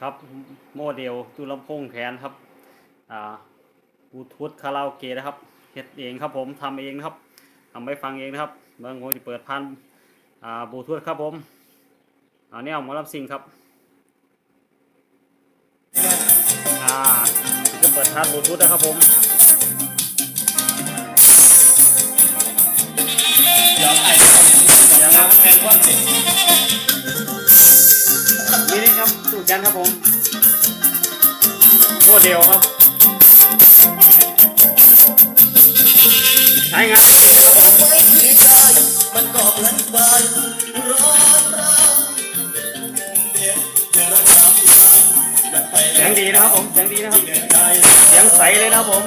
ครับโมเดลตู้ลำโพงแขนครับอ่าบลูทูธคาราโอเกะนะครับเฮ็ดเองครับผมทำเองนะครับทำไปฟังเองนะครับเบิ่งผมจะเปิดพันอ่าบลูทูธครับผมอันนี้เอาหมอลำซิงครับอ่าจะเปิดพันบลูทูธนะครับผมเดี๋ยวไอ้เดี๋ยวงานมันเป็นความจริง นี่นี่ครันครับผมโมเดลครับ ใช้งานไว้ที่ใจมันก็เพลินไปร้อนรานเดี๋ยวเดี๋ยวเราทำงานมันไปเสียงดีนะครับผม เสียงดีนะครับ เสียงใสเลยนะครับผม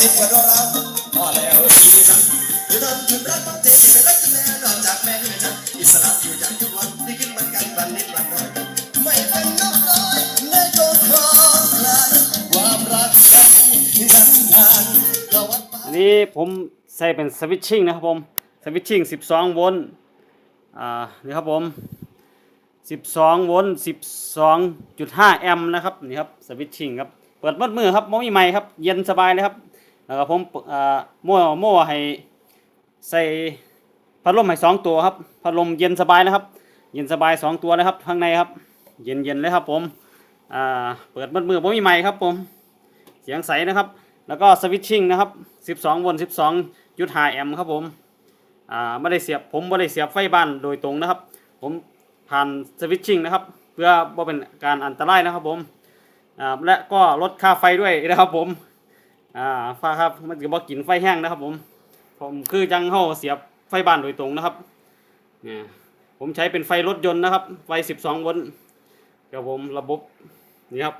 ติดกว่าเราเราพอแล้วชีวิตฉันอยู่ทนถึงรักต้องเจ็บไม่รักแม่นอกจากแม่ให้ฉันอิสระอยู่อย่างทุกวันที่ขึ้นมันกันวันนิดวันหน้อยไม่เป็นนกน้อยในตัวของใครความรักใจที่ฉันทานก็วัดอันนี้ผมใส่เป็นสวิตชิ่งนะครับผมสวิตชิ่ง 12 โวลต์อ่านี่ครับผม 12 โวลต์ 12.5 แอมป์นะครับนี่ครับสวิตชิ่งครับเปิดมัดมือครับม่มีไม้ครับเย็นสบายเลยครับ แล้วก็ผมอ่ามั่วมั่วให้ใส่พัดลมให้สองตัวครับพัดลมเย็นสบายนะครับ เย็นสบายสองตัวนะครับข้างในครับ เย็นเย็นเลยครับผมอ่าเปิดมัดมือไม่มีไม้ครับผมเสียงใสนะครับ แล้วก็สวิตชิ่งนะครับ 12โวลต์12.5แอมป์ครับผมอ่าไม่ได้เสียบผมไม่ได้เสียบไฟบ้านโดยตรงนะครับ ผมผ่านสวิตชิ่งนะครับ เพื่อว่าเป็นการอันตรายนะครับผมและก็ลดค่าไฟด้วยนะครับผม อ่าฟ้าครับมันจะบอกกินไฟแห้งนะครับ ผมผมคือจังเข้าเสียบไฟบ้านโดยตรงนะครับเนี่ยผมใช้เป็นไฟรถยนต์นะครับ ไฟ 12 โวลต์ครับผมระบบนี่ครับ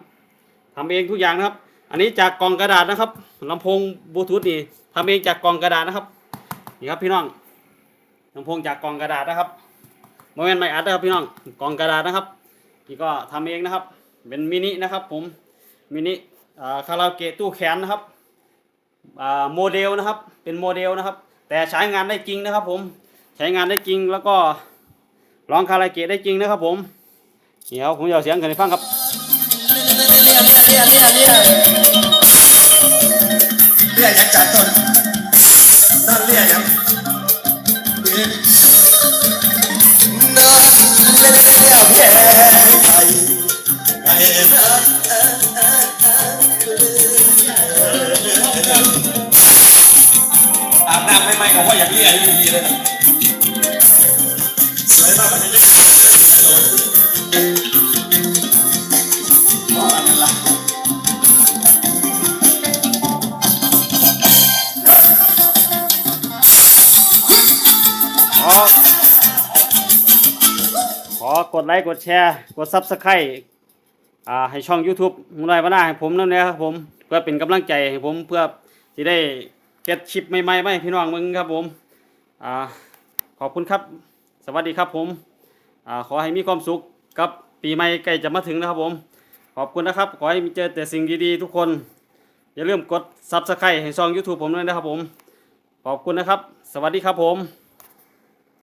ทำเองทุกอย่างนะครับ อันนี้จากกล่องกระดาษนะครับลำโพงบลูทูธนี่ทำเองจากกล่องกระดาษนะครับนี่ครับพี่น้องลำโพงจากกล่องกระดาษนะครับโมเมนต์ไม่อัดนะครับพี่น้องกล่องกระดาษนะครับนี่ก็ทำเองนะครับ เป็นมินินะครับ ผมมินิคาราโอเกะตู้แขนนะครับ โมเดลนะครับ เป็นโมเดลนะครับ แต่ใช้งานได้จริงนะครับ ผม ใช้งานได้จริงแล้วก็ร้องคาราเกะได้จริงนะครับ ผมนี่ครับผมจะเอาเสียงกันให้ฟังครับเรียเรียเรียเรียเรียยังจัดต้นนั่นเรียยังเรียนั่นเรียเรียเรียเรียไปไอ้นั่น อาบน้ำไม่ไหมเขาว่าอย่างเรียอยู่ดีเลยนะสวยมากมันจะได้โดนพออันนั้นละขอขอกดไลค์กดแชร์ กดซับสไครต์ให้ช่อง YouTube มุนายมาหน้าให้ผมนั่นนะครับผมเพื่อเป็นกำลังใจให้ผมเพื่อที่ได้ เก็ตชิปใหม่ๆไหมพี่น้องมึงครับผมอ่าขอบคุณครับ สวัสดีครับผมอ่าขอให้มีความสุขกับปีใหม่ใกล้จะมาถึงนะครับผม ขอบคุณนะครับ ขอให้มีเจอแต่สิ่งดีๆทุกคน อย่าลืมกดซับสไครต์ให้ช่อง YouTube ผมด้วยนะครับผม ขอบคุณนะครับ สวัสดีครับผม